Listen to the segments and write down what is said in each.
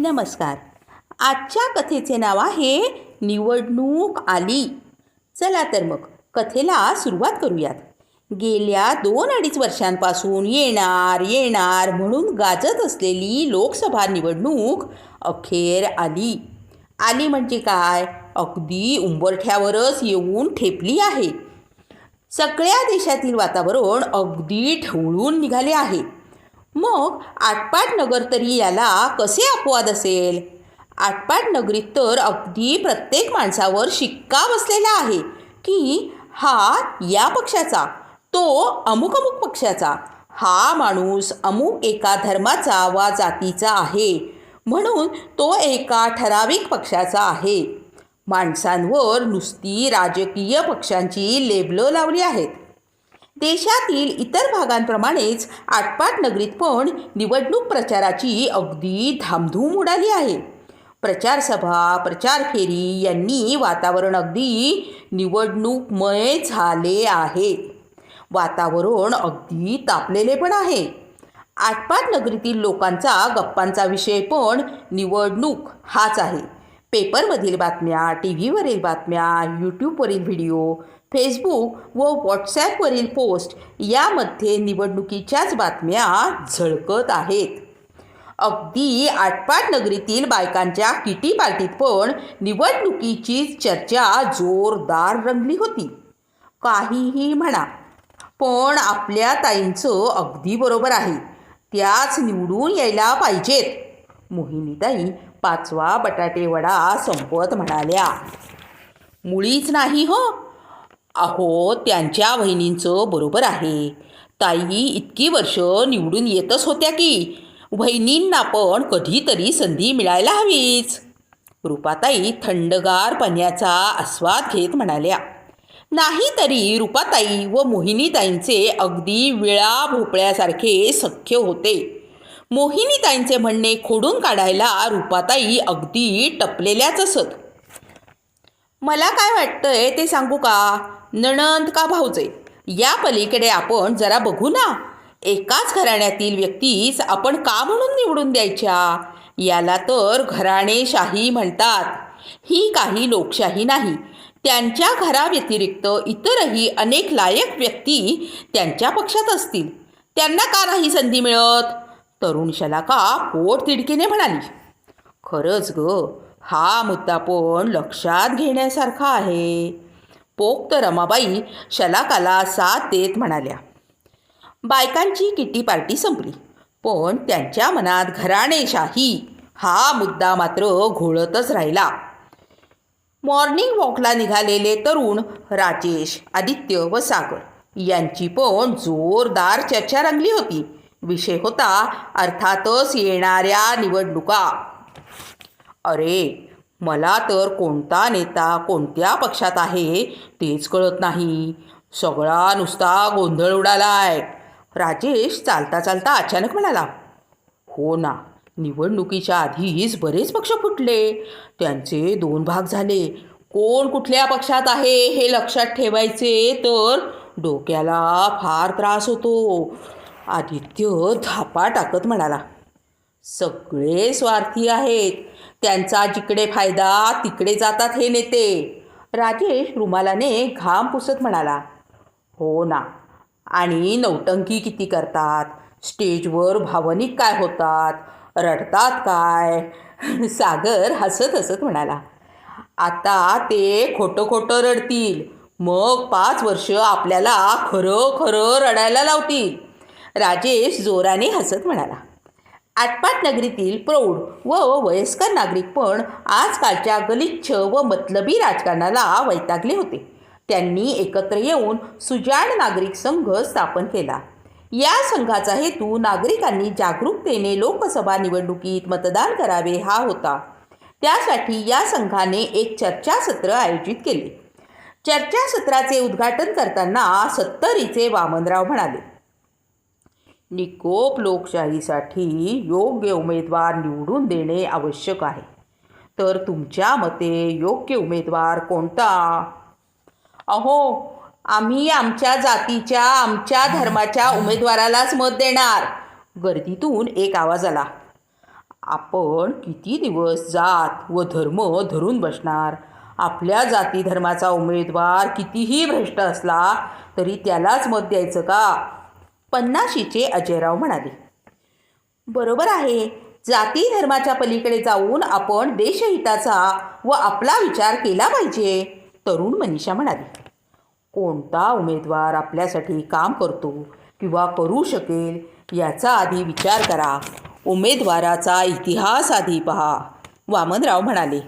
नमस्कार. आजच्या कथेचे नाव आहे निवडणूक आली. चला तर मग कथेला सुरुवात करूयात. गेल्या दोन अडीच वर्षांपासून येणार येणार म्हणून गाजत असलेली लोकसभा निवडणूक अखेर आली. आली म्हणजे काय? अगदी उंबरठ्यावरच येऊन ठेपली आहे. सगळ्या देशातील वातावरण अगदी ठवळून निघाले आहे. मग आटपाट नगर तरी याला कसे अपवाद असेल? आटपाट नगरीत तर अगदी प्रत्येक माणसावर शिक्का बसलेला आहे की हा या पक्षाचा तो अमुक अमुक पक्षाचा हा माणूस अमुक एका धर्माचा वा जातीचा आहे म्हणून तो एका ठराविक पक्षाचा आहे. माणसांवर नुसती राजकीय पक्षांची लेबलं लावली आहेत. देशातील इतर भागांप्रमाणेच आटपाट नगरीत पण निवडणूक प्रचाराची अगदी धामधूम उडाली आहे. प्रचारसभा प्रचार फेरी यांनी वातावरण अगदी निवडणूकमय झाले आहे. वातावरण अगदी तापलेले पण आहे. आटपाट नगरीतील लोकांचा गप्पांचा विषय पण निवडणूक हाच आहे. पेपरमधील बातम्या टी व्हीवरील बातम्या यूट्यूबवरील व्हिडिओ फेसबुक व व्हॉट्सॲपवरील पोस्ट यामध्ये निवडणुकीच्याच बातम्या झळकत आहेत. अगदी आटपाट नगरीतील बायकांच्या किटी पार्टीत पण निवडणुकीची चर्चा जोरदार रंगली होती. काहीही म्हणा पण आपल्या ताईंचं अगदी बरोबर आहे. त्याच निवडून यायला पाहिजेत. मोहिनीताई पाचवा बटाटेवडा संपवत म्हणाल्या. मुळीच नाही हो. अहो त्यांच्या वहिनींचं बरोबर आहे. ताई इतकी वर्ष निवडून येतच होत्या की वहिनींना पण कधीतरी संधी मिळायला हवीच. रुपाताई थंडगार पाण्याचा आस्वाद घेत म्हणाल्या. नाही तरी रुपाताई व मोहिनीताईंचे अगदी विळा भोपळ्यासारखे सख्य होते. मोहिनीताईंचे म्हणणे खोडून काढायला रुपाताई अगदी टपलेल्याच असत. मला काय वाटतंय ते सांगू का? नणंद का भाऊजे? या पलीकडे आपण जरा बघू ना. एकाच घराण्यातील व्यक्तीस आपण का म्हणून निवडून द्यायच्या? याला तर घराणेशाही म्हणतात. ही काही लोकशाही नाही. त्यांच्या घराव्यतिरिक्त इतरही अनेक लायक व्यक्ती त्यांच्या पक्षात असतील. त्यांना का नाही संधी मिळत? तरुण शलाका पोट तिडकीने म्हणाली खरंच ग हा मुद्दा पण लक्षात घेण्यासारखा आहे. पोक्त रमाबाई शलाकाला साथ देत म्हणाल्या बायकांची किटी पार्टी संपली पण त्यांच्या मनात घराणेशाही हा मुद्दा मात्र घोळतच राहिला. मॉर्निंग वॉकला निघालेले तरुण राजेश आदित्य व सागर यांची पण जोरदार चर्चा रंगली होती. विषय होता अर्थातच येणाऱ्या निवडणुका. अरे मला तर कोणता नेता कोणत्या पक्षात आहे तेच कळत नाही. सगळा नुसता गोंधळ उडालाय. राजेश चालता चालता अचानक म्हणाला हो ना निवडणुकीच्या आधीच बरेच पक्ष फुटले. त्यांचे दोन भाग झाले. कोण कुठल्या पक्षात आहे हे लक्षात ठेवायचे तर डोक्याला फार त्रास होतो. आदित्य धापा टाकत म्हणाला सगळे स्वार्थी आहेत. त्यांचा जिकडे फायदा तिकडे जातात हे नेते. राजेश रुमालाने घाम पुसत म्हणाला हो ना. आणि नौटंकी किती करतात? स्टेजवर भावनिक काय होतात? रडतात काय? सागर हसत हसत म्हणाला आता ते खोटं खोटं रडतील. मग पाच वर्ष आपल्याला खरं खरं रडायला लावतील. राजेश जोराने हसत म्हणाला. आटपाट नगरीतील प्रौढ व वयस्कर नागरिक पण आजकालच्या गलिच्छ व मतलबी राजकारणाला वैतागले होते. त्यांनी एकत्र येऊन सुजाण नागरिक संघ स्थापन केला. या संघाचा हेतू नागरिकांनी जागरूकतेने लोकसभा निवडणुकीत मतदान करावे हा होता. त्यासाठी या संघाने एक चर्चासत्र आयोजित केले. चर्चासत्राचे उद्घाटन करताना सत्तरीचे वामनराव म्हणाले निकोप लोकशाहीसाठी योग्य उमेदवार निवडून देणे आवश्यक आहे. तर तुमच्या मते योग्य उमेदवार कोणता? अहो आम्ही आमच्या जातीच्या आमच्या धर्माच्या उमेदवारालाच मत देणार. गर्दीतून एक आवाज आला. आपण किती दिवस जात व धर्म धरून बसणार? आपल्या जाती धर्माचा उमेदवार कितीही भ्रष्ट असला तरी त्यालाच मत द्यायचं का? पन्नाशीचे अजयराव म्हणाले. बरोबर आहे. जाती धर्माच्या पलीकडे जाऊन आपण देशहिताचा व आपला विचार केला पाहिजे तरुण मनीषा म्हणाली. कोणता उमेदवार आपल्यासाठी काम करतो किंवा करू शकेल याचा आधी विचार करा. उमेदवाराचा इतिहास आधी पहा वामनराव म्हणाले.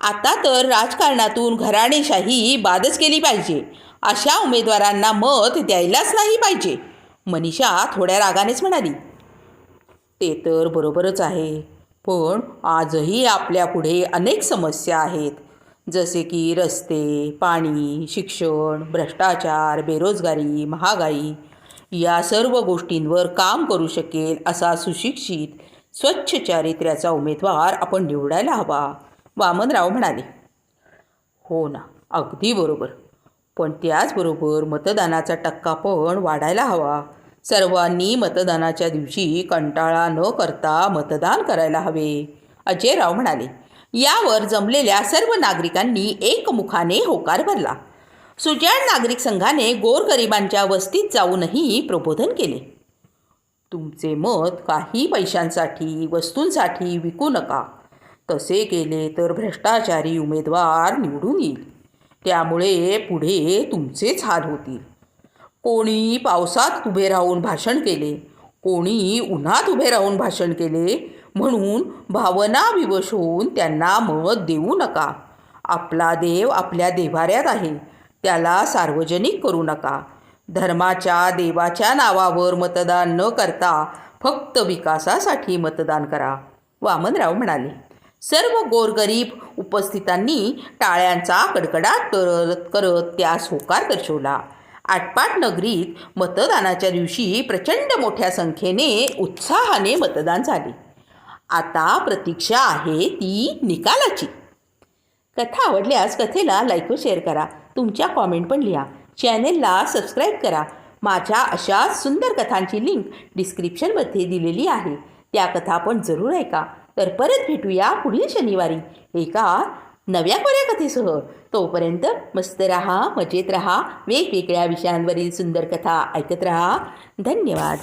आता तर राजकारणातून घराणेशाही बादच केली पाहिजे. अशा उमेदवारांना मत द्यायलाच नाही पाहिजे. मनीषा थोड्या रागानेच म्हणाली ते तर बरोबरच आहे पण आजही आपल्यापुढे अनेक समस्या आहेत जसे की रस्ते पाणी शिक्षण भ्रष्टाचार बेरोजगारी महागाई या सर्व गोष्टींवर काम करू शकेल असा सुशिक्षित स्वच्छ चारित्र्याचा उमेदवार आपण निवडायला हवा वामनराव म्हणाले. हो ना अगदी बरोबर पण त्याचबरोबर मतदानाचा टक्का पण वाढायला हवा सर्वांनी मतदानाच्या दिवशी कंटाळा न करता मतदान करायला हवे. अजयराव म्हणाले यावर जमलेल्या सर्व नागरिकांनी एकमुखाने होकार भरला. सुजाण नागरिक संघाने गोरगरिबांच्या वस्तीत जाऊनही प्रबोधन केले. तुमचे मत काही पैशांसाठी वस्तूंसाठी विकू नका. तसे केले तर भ्रष्टाचारी उमेदवार निवडून येईल. त्यामुळे पुढे तुमचेच हाल होतील. कोणी पावसात उभे राहून भाषण केले कोणी उन्हात उभे राहून भाषण केले म्हणून भावना विवश होऊन त्यांना मत देऊ नका. आपला देव आपल्या देवाऱ्यात आहे त्याला सार्वजनिक करू नका. धर्माच्या देवाच्या नावावर मतदान न करता फक्त विकासासाठी मतदान करा वामनराव म्हणाले. सर्व गोरगरीब उपस्थितांनी टाळ्यांचा कडकडाट करत करत त्यास होकार दर्शवला. आटपाट नगरीत मतदानाच्या दिवशी प्रचंड मोठ्या संख्येने उत्साहाने मतदान झाले. आता प्रतीक्षा आहे ती निकालाची. कथा आवडल्यास कथेला लाईक व शेअर करा. तुमच्या कॉमेंट पण लिहा. चॅनेलला सबस्क्राईब करा. माझ्या अशा सुंदर कथांची लिंक डिस्क्रिप्शनमध्ये दिलेली आहे. त्या कथा आपण जरूर ऐका. तर परत भेटूया पुढील शनिवारी. एका नव्या कोऱ्या कथेसह तोपर्यंत मस्त रहा मजेत रहा वेगवेगळ्या विषयांवरील सुंदर कथा ऐकत रहा. धन्यवाद.